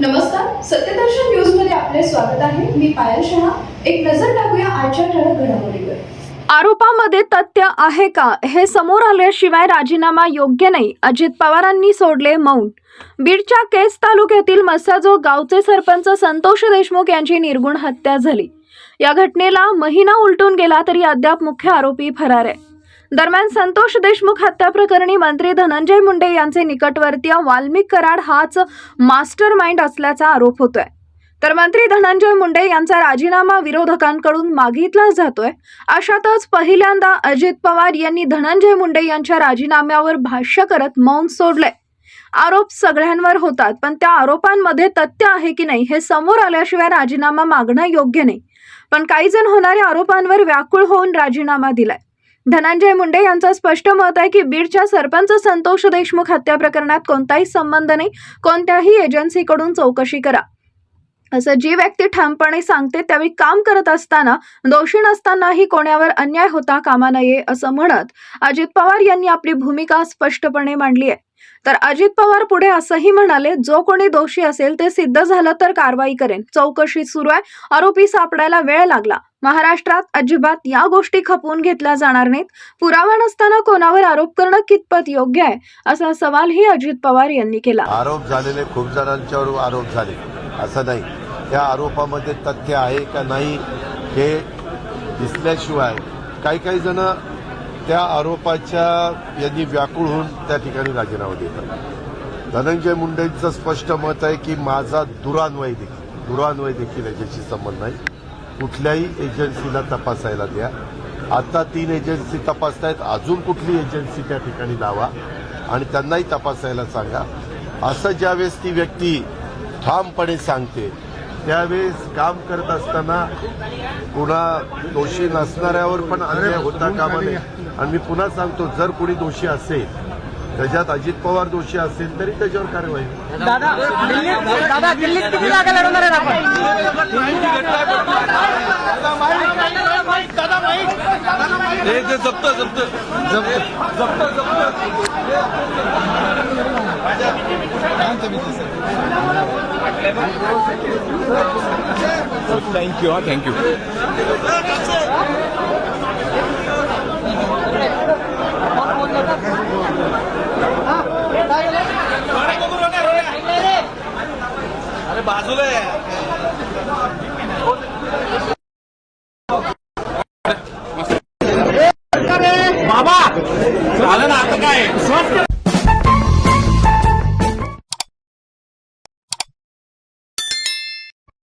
नमस्कार सत्यदर्शन न्यूजमध्ये आपले स्वागत आहे. मी पायल शहा. एक नजर टाकूया आजच्या ठळक घडामोडीवर. आरोपामध्ये तथ्य आहे का? हे समोर आल्याशिवाय राजीनामा योग्य नाही. अजित पवारांनी सोडले मौन. बीडच्या केस तालुक्यातील मसाजो गावचे सरपंच संतोष देशमुख यांची निर्गुण हत्या झाली. या घटनेला महिना उलटून गेला तरी अद्याप मुख्य आरोपी फरार आहे. दरम्यान संतोष देशमुख हत्या प्रकरणी मंत्री धनंजय मुंडे यांचे निकटवर्तीय वाल्मिक कराड हाच मास्टर माइंड असल्याचा आरोप होतोय. तर मंत्री धनंजय मुंडे यांचा राजीनामा विरोधकांकडून मागितला जातोय. अशातच पहिल्यांदा अजित पवार यांनी धनंजय मुंडे यांच्या राजीनाम्यावर भाष्य करत मौन सोडलंय. आरोप सगळ्यांवर होतात पण त्या आरोपांमध्ये तथ्य आहे की नाही हे समोर आल्याशिवाय राजीनामा मागणं योग्य नाही. पण काही जण होणाऱ्या आरोपांवर व्याकुळ होऊन राजीनामा दिलाय. धनंजय मुंडे यांचं स्पष्ट मत आहे की बीडच्या सरपंच संतोष देशमुख हत्या प्रकरणात कोणताही संबंध नाही. कोणत्याही एजन्सीकडून चौकशी करा. असं जी व्यक्ती ठामपणे सांगते त्यावेळी काम करत असताना दोषी नसतानाही कोणावर अन्याय होता कामा नये असं म्हणत अजित पवार यांनी आपली भूमिका स्पष्टपणे मांडली आहे. तर अजित पवार पुढे असंही म्हणाले जो कोणी दोषी असेल ते सिद्ध झालं तर कारवाई करेन. चौकशी सुरू आहे. आरोपी सापडायला वेळ लागला. महाराष्ट्रात अजिबात या गोष्टी खपवून घेतल्या जाणार नाहीत. पुरावा नसताना कोणावर आरोप करणं कितपत योग्य आहे? असा सवालही अजित पवार यांनी केला. आरोप झालेले खूप जणांच्यावर आरोप झाले. असं नाही. त्या आरोपामध्ये तथ्य आहे का नाही हे दिसल्याशिवाय काही काही जण त्या आरोपाच्या यांनी व्याकुळ होऊन त्या ठिकाणी राजीनामा देतात धनंजय मुंडेंचं स्पष्ट मत आहे की माझा दुरान्वय देखील दुरान्वय देखील याच्याशी संबंध नाही. कुठल्याही एजन्सीला तपासायला द्या. आता तीन एजन्सी तपासतायत अजून कुठली एजन्सी त्या ठिकाणी लावा आणि त्यांनाही तपासायला सांगा. असं ज्यावेळेस ती व्यक्ती ठामपणे सांगते त्यावेळेस काम करत असताना कुणा दोषी नसणाऱ्यावर पण अन्याय होता कामा नये. आणि मी पुन्हा सांगतो जर कोणी दोषी असेल त्याच्यात अजित पवार दोषी असेल तरी त्याच्यावर कारवाई. होईल. दादा दिल्लीत दादा दिल्लीत किती जागा लढवणार आहेत आपण? हे ते जप्त जप्त. जप्त. जप्त थँक्यू हा थँक्यू अरे बाजूला. बाबा झालं ना आता काय?